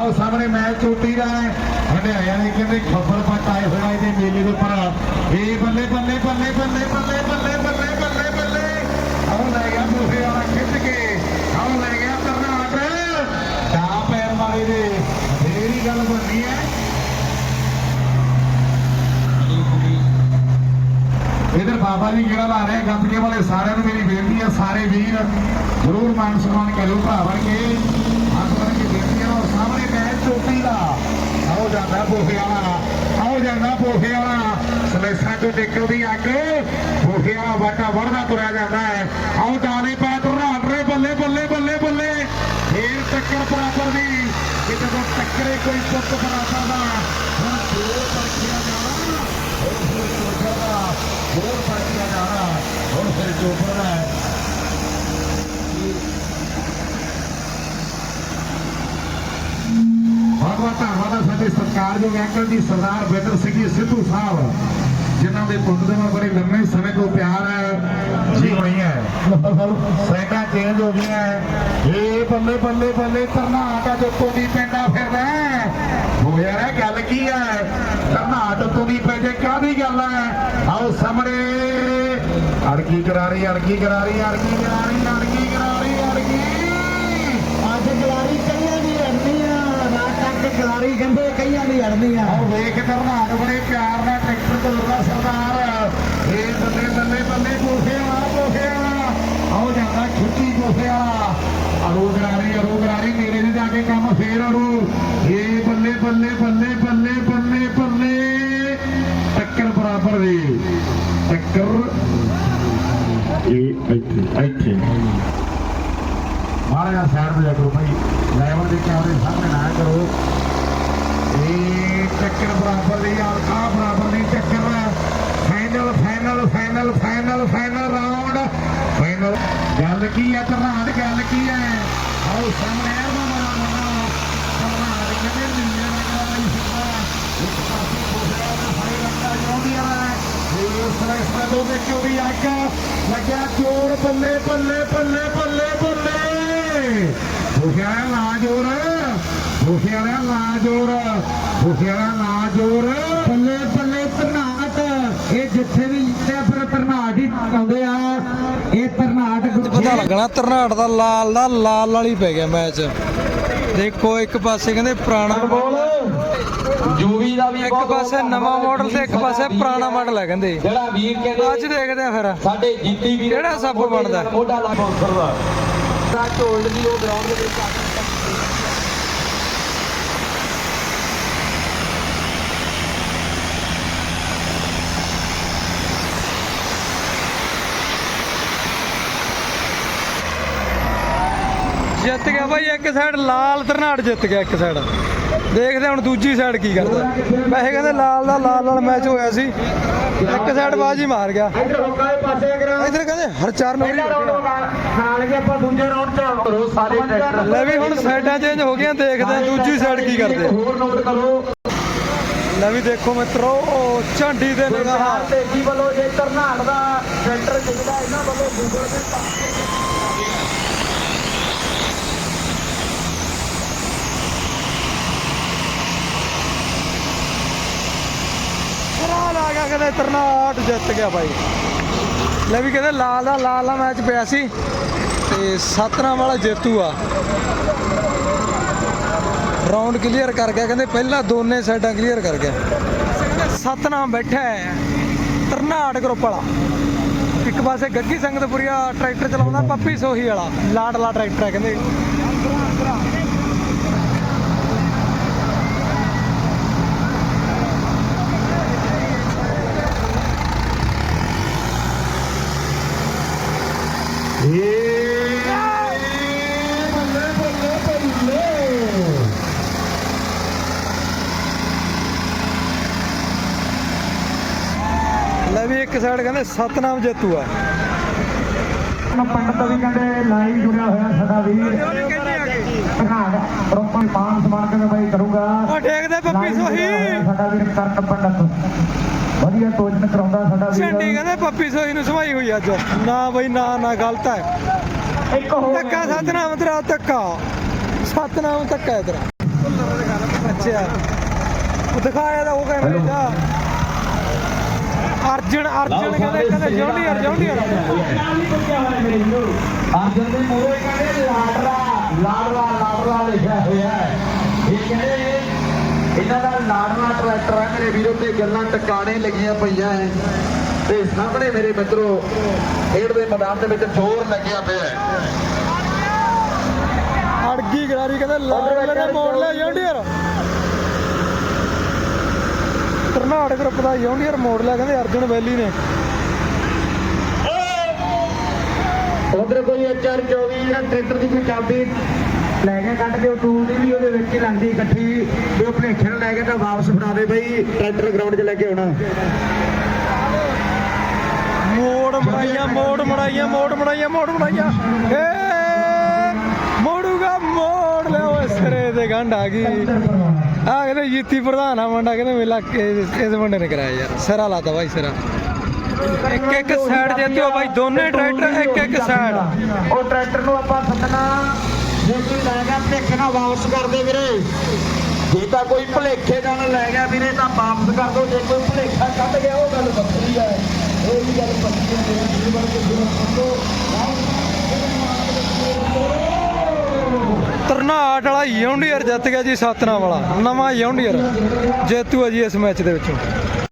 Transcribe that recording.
ਆਓ ਸਾਹਮਣੇ ਮੈਚ ਚੋਟੀ ਦਾ ਹੈ ਹੰਡਿਆਇਆ ਨੇ ਕਹਿੰਦੇ ਖੱਬਲ ਪੱਟ ਆਏ ਹੋਇਆ ਇਹਦੇ ਮੇਲੇ ਦੇ ਉੱਪਰ ਇਹ ਬੱਲੇ ਬੱਲੇ ਬੱਲੇ ਬੱਲੇ ਬੱਲੇ ਬੱਲੇ ਬੱਲੇ ਬੱਲੇ ਬੱਲੇ। ਆਓ ਲੈ ਗਿਆ ਬੂਹੇ ਵਾਲਾ ਖਿੱਚ ਕੇ। ਆਓ ਲੈ ਗਿਆ ਕਰਨਾਟ ਦਾ ਪੈਰ ਮਾਰੇ ਦੇ। ਫੇਰ ਗੱਲ ਬਣਨੀ ਹੈ। ਇਧਰ ਬਾਬਾ ਜੀ ਕਿਹੜਾ ਲਾ ਰਹੇ ਗੱਤਕੇ ਵਾਲੇ ਸਾਰਿਆਂ ਨੂੰ ਮੇਰੀ ਬੇਨਤੀ ਹੈ ਸਾਰੇ ਵੀਰ, ਜ਼ਰੂਰ ਮਾਨ ਸਨਮਾਨ ਕਰੋ ਭਰਾ ਬਣ ਕੇ ਹੱਥ ਬਣ ਕੇ ਬੇਨਤੀ ਹੈ ਔਰ ਸਾਹਮਣੇ ਮੈਚ ਆਓ ਜਾਂਦਾ ਬੋਹੇ ਵਾਲਾ ਆਓ ਜਾਂਦਾ ਬੋਹੇ ਵਾਲਾ ਸਲੇਸਾਂ ਤੋਂ ਨਿਕਲਦੀ ਅੱਗ ਬੋਹੇ ਵਾਲਾ ਵਾਟਾ ਵੜਦਾ ਤੁਰਿਆ ਜਾਂਦਾ ਹੈ ਆਓ ਡਾਲੇ ਪੈ ਤੁਰਨਾ ਰੇ ਬੱਲੇ ਬੱਲੇ ਬੱਲੇ ਬੱਲੇ ਫੇਰ ਟੱਕਰ ਬਰਾਬਰ ਦੀ ਕਿ ਜਦੋਂ ਟੱਕਰੇ ਕੋਈ ਪੁੱਤ ਬਰਾਬਰ ਦਾ ਹੁਣ ਦੋ ਪਰਖਿਆ ਜਾਣਾ ਹੁਣ ਫਿਰ ਚੋਟਾ ਦਾ ਹੋਰ ਪਰਖਿਆ ਜਾਣਾ ਹੁਣ ਫਿਰ ਚੋਪਰ ਦਾ ਹੈ ਬਹੁਤ ਬਹੁਤ ਧੰਨਵਾਦ ਹੈ ਸਾਡੇ ਸਤਿਕਾਰਯੋਗ ਅੰਕਲ ਜੀ ਸਰਦਾਰ ਬੇਦਰ ਸਿੰਘ ਜੀ ਸਿੱਧੂ ਸਾਹਿਬ, ਜਿਨ੍ਹਾਂ ਦੇ ਪੁੰਡ ਦੇ ਨਾਲ ਬੜੇ ਲੰਮੇ ਸਮੇਂ ਤੋਂ ਪਿਆਰ ਹੈ, ਜੀ ਹੋਈ ਹੈ। ਸੈਂਡਾ ਚੇਂਜ ਹੋ ਗਈਆਂ ਹੈ। ਇਹ ਬੱਲੇ ਬੱਲੇ ਬੱਲੇ ਕਰਨਾਟਕ ਤੋਂ ਉੱਤੋਂ ਪਿੰਡਾ ਫਿਰਦਾ ਹੋ ਯਾਰ, ਇਹ ਗੱਲ ਕੀ ਹੈ? ਕਰਨਾਟਕ ਤੋਂ ਦੀ ਪੈਜੇ ਕਾਹਦੀ ਗੱਲ ਹੈ? ਆਓ ਸਾਹਮਣੇ। ਅੜਕੀ ਕਰਾਰੀ ਅੜਕੀ ਕਰਾਰੀ ਅੜਕੀ ਕਰਾਰੀ ਅੜਕੀ ਕਰਾਰੀ ਅੜਕੀ ਅੱਜ ਗਲਾਰੀ ਕਈਆਂ ਦੀ ਅੜਨੀ ਆ ਰਾਤ ਤੱਕ ਗਲਾਰੀ ਕਹਿੰਦੇ ਕਈਆਂ ਦੀ ਅੜਨੀ ਆ ਆਓ ਵੇਖ ਧਰਨਾਟ ਬੜੇ ਪਿਆਰ ਨਾਲ ਟਰੈਕਟਰ ਤੋਰਦਾ ਸਰਦਾਰ। ਇਹ ਬੱਲੇ ਬੱਲੇ ਬੱਲੇ ਕੋਠੇ ਵਾਲਾ ਕੋਠੇ ਵਾਲਾ। ਆਓ ਜਾਂਦਾ ਖੁੱਚੀ ਕੋਠੇ ਵਾਲਾ। ਅਰੂ ਗਰਾਰੀ ਅਰੂ ਗਰਾਰੀ, ਮੇਰੇ ਦੇ ਜਾ ਕੇ ਕੰਮ ਫੇਰ ਅਰੂ ਇਹ ਬੱਲੇ ਬੱਲੇ ਬੱਲੇ ਬੱਲੇ ਬੱਲੇ ਬੱਲੇ। ਟੱਕਰ ਬਰਾਬਰ ਦੀ ਟੱਕਰ। ਇਹ ਇੱਥੇ ਇੱਥੇ। ਮਾੜਾ ਸਾਈਡ ਤੇ ਜਾ ਕਰੋ ਭਾਈ ਲੈਵਲ ਦੇ ਕੈਮਰੇ ਸਾਹਮਣੇ ਨਾ ਕਰੋ। ਇਹ ਚੱਕਰ ਬਰਾਬਰ ਦੀ ਆ ਆ ਬਰਾਬਰ ਦੀ ਚੱਕਰ final final final final final round final ਗੱਲ ਕੀ ਹੈ ਤਰਨਾਟ ਗੱਲ ਕੀ ਹੈ ਆਓ ਸਾਹਮਣੇ ਆ, ਮਾਮਾ ਮਾਮਾ ਤਰਨਾਟ ਕਹਿੰਦੇ ਨੀਲੇ ਰੰਗ ਦਾ ਨਹੀਂ ਹੁੰਦਾ ਇੱਕ ਪਾਸੇ ਬੋਲਿਆ ਨਾ ਹਾਈ ਰੰਗ ਦਾ ਆ ਇਹ ਉਸ ਤਰ੍ਹਾਂ ਇਸ ਤਰ੍ਹਾਂ ਦੋਵੇਂ ਕਿਉਂ ਵੀ ਅੱਗ ਲੱਗਿਆ ਜੋਰ ਬੱਲੇ ਬੱਲੇ ਬੱਲੇ ਬੱਲੇ ਬੱਲੇ। ਬੁਖਿਆ ਨਾ ਜੋਰ ਬੁਖਿਆ ਨਾ ਜੋਰ ਬੁਖਿਆ ਨਾ ਜੋਰ ਬੱਲੇ ਬੱਲੇ ਤਰਨਾਟ ਇਹ ਜਿੱਥੇ ਵੀ ਜਿੱਥੇ ਫਿਰ ਤਰਨਾਟ ਹੀ ਆਉਂਦੇ ਆ ਇਹ ਤਰਨਾਟ ਪਤਾ ਲੱਗਣਾ ਤਰਨਾਟ ਦਾ ਲਾਲ ਦਾ ਲਾਲ ਵਾਲੀ ਪੈ ਗਿਆ ਮੈਚ। ਦੇਖੋ ਇੱਕ ਪਾਸੇ ਕਹਿੰਦੇ ਪੁਰਾਣਾ ਜੂਵੀ ਦਾ ਵੀ ਇੱਕ ਪਾਸੇ ਨਵਾਂ ਮਾਡਲ ਤੇ ਇੱਕ ਪਾਸੇ ਪੁਰਾਣਾ ਮਾਡਲ ਹੈ। ਕਹਿੰਦੇ। ਜਿਹੜਾ ਵੀਰ ਕਹਿੰਦੇ ਅੱਜ ਦੇਖਦੇ ਆ ਫਿਰ। ਸਾਡੇ ਜੀਤੀ ਵੀਰ ਕਿਹੜਾ ਸੱਪ ਬਣਦਾ? ਮੋਢਾ ਲਾ ਬੌਂਸਰ ਦਾ ਢੋਲ ਦੀ ਉਹ ਗਰਾਊਂਡ ਦੇ ਵਿੱਚ ਜਿੱਤ ਗਿਆ ਭਾਈ ਇੱਕ ਸਾਈਡ ਲਾਲ ਤਰਨਾਟ ਜਿੱਤ ਗਿਆ ਇੱਕ ਸਾਈਡ ਦੇਖਦੇ ਹੁਣ ਦੂਜੀ ਸਾਈਡ ਕੀ ਕਰਦਾ। ਵੈਸੇ ਕਹਿੰਦੇ ਲਾਲ ਦਾ ਲਾਲ ਨਾਲ ਮੈਚ ਹੋਇਆ ਸੀ। ਇੱਕ ਸਾਈਡ ਬਾਜੀ ਮਾਰ ਗਿਆ। ਇੱਧਰ ਕਹਿੰਦੇ ਹਰ ਚਾਰ ਨੰਬਰ ਖਾ ਲਗੇ ਆਪਾਂ ਦੂਜੇ ਰਾਉਂਡ ਚ ਕਰੋ ਸਾਰੇ ਟਰੈਕਟਰ ਲੈ ਵੀ ਹੁਣ ਸਾਈਡਾਂ ਚੇਂਜ ਹੋ ਗਈਆਂ ਦੇਖਦੇ ਆ ਦੂਜੀ ਸਾਈਡ ਕੀ ਕਰਦੇ। ਹੋਰ ਨੋਟ ਕਰੋ। ਲੈ ਵੀ ਦੇਖੋ ਮਿੱਤਰੋ ਝਾਂਡੀ ਦੇ ਨਿਗਾਹ। ਤੇਜੀ ਵੱਲੋਂ ਜੇ ਤਰਨਾਟ ਦਾ ਟਰੈਕਟਰ ਜਿੱਤਦਾ ਇਹਨਾਂ ਵੱਲੋਂ ਗੂਗਲ ਤੇ ਲਾਲ ਆ ਗਿਆ ਕਹਿੰਦੇ ਤਰਨਾਟ ਜਿੱਤ ਗਿਆ ਭਾਈ। ਲੈ ਵੀ ਕਹਿੰਦੇ ਲਾਲ ਦਾ ਲਾਲ ਦਾ ਮੈਚ ਪਿਆ ਸੀ ਤੇ ਸਤਨਾਮ ਵਾਲਾ ਜੇਤੂ ਆ। ਰਾਉਂਡ ਕਲੀਅਰ ਕਰ ਗਿਆ, ਕਹਿੰਦੇ ਪਹਿਲਾਂ ਦੋਨੇ ਸਾਈਡਾਂ ਕਲੀਅਰ ਕਰ ਗਿਆ। ਸਤਨਾਮ ਬੈਠਾ ਹੈ ਤਰਨਾਟ ਗਰੁੱਪ ਵਾਲਾ। ਇੱਕ ਪਾਸੇ ਗੱਗੀ ਸੰਗਤਪੁਰੀਆ ਟਰੈਕਟਰ ਚਲਾਉਂਦਾ, ਪੱਪੀ ਸੋਹੀ ਵਾਲਾ। ਲਾਡਲਾ ਟਰੈਕਟਰ ਹੈ ਕਹਿੰਦੇ। ਵੀ ਇੱਕ ਸਾਈਡ ਕਹਿੰਦੇ ਸਤਨਾਮ ਜੇਤੂ ਆ। ਪਿੰਡ ਤੋਂ ਵੀ ਕਹਿੰਦੇ ਲਾਈਵ ਜੁੜਿਆ ਹੋਇਆ ਸਾਡਾ ਵੀਰ। ਰੋਪਨ ਮਾਨ ਸਮਾਨ ਕੇ ਬਾਈ ਕਰੂਗਾ। ਉਹ ਠੇਕਦੇ ਪੱਪੀ ਸੋਹੀ। ਸਾਡਾ ਵੀਰ ਕਰਕ ਪੰਡਤ। ਵਧੀਆ ਟੋਚਨ ਕਰਾਉਂਦਾ ਸਾਡਾ ਝੰਡੀ ਵੀਰ ਕਹਿੰਦੇ ਪੱਪੀ ਸੋਹੀ ਨੂੰ ਸਵਾਈ ਹੋਈ ਅੱਜ। ਨਾ ਬਈ ਨਾ ਨਾ ਗਲਤ ਹੈ। ਇੱਕ ਹੋਰ ਧੱਕਾ ਸਤਨਾਮ ਤੇਰਾ ਧੱਕਾ। ਸਤਨਾਮ ਧੱਕਾ ਹੈ ਤੇਰਾ ਅੱਛਾ ਉਹ ਦਿਖਾਇਆ ਤਾਂ ਉਹ ਆ। ਅਰਜਨ ਅਰਜਨ ਕਹਿੰਦੇ ਕਹਿੰਦੇ ਜੌਂਡੀਅਰ ਜੌਂਡੀਅਰ ਅਰਜਨ ਦੇ ਮੂਹਰੇ ਕਹਿੰਦੇ ਲਾਡਲਾ ਲਾਡਲਾ ਲਾਡਲਾ ਲਿਖਿਆ ਹੋਇਆ ਹੈ। ਇਹ ਕਹਿੰਦੇ ਇਹਨਾਂ ਦਾ ਲਾਡਲਾ ਟਰੈਕਟਰ ਹੈ। ਮੇਰੇ ਵੀਰੋ ਤੇ ਗੱਲਾਂ ਟਿਕਾਣੇ ਲੱਗੀਆਂ ਪਈਆਂ ਹੈ। ਤੇ ਸਾਹਮਣੇ ਮੇਰੇ ਮਿੱਤਰੋ ਖੇਡ ਦੇ ਮੈਦਾਨ ਦੇ ਵਿੱਚ ਜ਼ੋਰ ਲੱਗਿਆ ਪਿਆ ਹੈ। ਅੜਗੀ ਗਰਾਰੀ ਕਹਿੰਦੇ ਲਾਡਲੇ ਨੇ ਮੋੜ ਲਿਆ ਜੌਂਡੀਅਰ ਕਰਨਾਟਕ ਗਰੁੱਪ ਦਾ ਜੌਂਡੀਅਰ ਮੋੜ ਲਿਆ ਕਹਿੰਦੇ ਅਰਜਨ ਵੈਲੀ ਨੇ। ਉਧਰ ਕੋਈ HR 24 ਜਿਹੜਾ ਟਰੈਕਟਰ ਦੀ ਕੋਈ ਚਾਬੀ ਲੈ ਕੇ ਕੱਢ ਉਹ ਟੂਲ ਦੀ ਵੀ ਉਹਦੇ ਵਿੱਚ ਹੀ ਲੰਦੀ ਇਕੱਠੀ ਵੀ ਉਹ ਭਲੇਖੇ ਨਾਲ ਲੈ ਕੇ ਤਾਂ ਵਾਪਸ ਫੜਾ ਦੇ ਬਈ ਟਰੈਕਟਰ ਗਰਾਊਂਡ 'ਚ ਲੈ ਕੇ ਆਉਣਾ। ਮੋੜ ਮੜਾਈਆਂ ਮੋੜ ਮੜਾਈਆਂ ਮੋੜ ਮੜਾਈਆਂ ਮੋੜ ਮੜਾਈਆਂ। ਏ ਮੋੜੂਗਾ ਮੋੜ ਲਿਆ ਓਏ ਸਿਰੇ ਤੇ ਗੰਢ ਆ ਗਈ। ਆ ਕਹਿੰਦੇ ਜੀਤੀ ਪ੍ਰਧਾਨ ਆ ਮੁੰਡਾ ਕਹਿੰਦੇ ਮੇਲਾ ਇਸ ਮੁੰਡੇ ਨੇ ਕਰਾਇਆ ਯਾਰ? ਸਿਰਾ ਲਾਤਾ ਬਾਈ ਸਿਰਾ। ਇੱਕ ਇੱਕ ਸਾਈਡ ਜਿੱਤਿਓ ਬਾਈ ਦੋਨੇ ਟਰੈਕਟਰ ਇੱਕ ਇੱਕ ਸਾਈਡ ਉਹ ਟਰੈਕਟਰ ਨੂੰ ਆਪਾਂ ਸੱਦਣਾ। ਜੇ ਕੋਈ ਲੈ ਗਿਆ ਭਲੇਖੇ ਨਾਲ ਵਾਪਸ ਕਰ ਦੇ ਵੀਰੇ। ਜੇ ਤਾਂ ਕੋਈ ਭਲੇਖੇ ਨਾਲ ਲੈ ਗਿਆ ਵੀਰੇ ਤਾਂ ਵਾਪਸ ਕਰ ਦੋ ਜੇ ਕੋਈ ਭਲੇਖਾ ਕੱਢ ਗਿਆ ਉਹ ਗੱਲ ਵੱਖਰੀ ਹੈ ਇਹ ਵੀ ਗੱਲ ਵੱਖਰੀ ਹੈ ਮੇਰੇ ਵਰਗੇ ਵੀਰੋ ਸੁਣੋ ਤਰਨਾਟ ਵਾਲਾ ਯੂਨੀਅਰ ਜਿੱਤ ਗਿਆ ਜੀ ਸਤਨਾ ਵਾਲਾ, ਨਵਾਂ ਯੂਨੀਅਰ ਜੇਤੂ ਹੈ ਜੀ ਇਸ ਮੈਚ ਦੇ ਵਿੱਚੋਂ।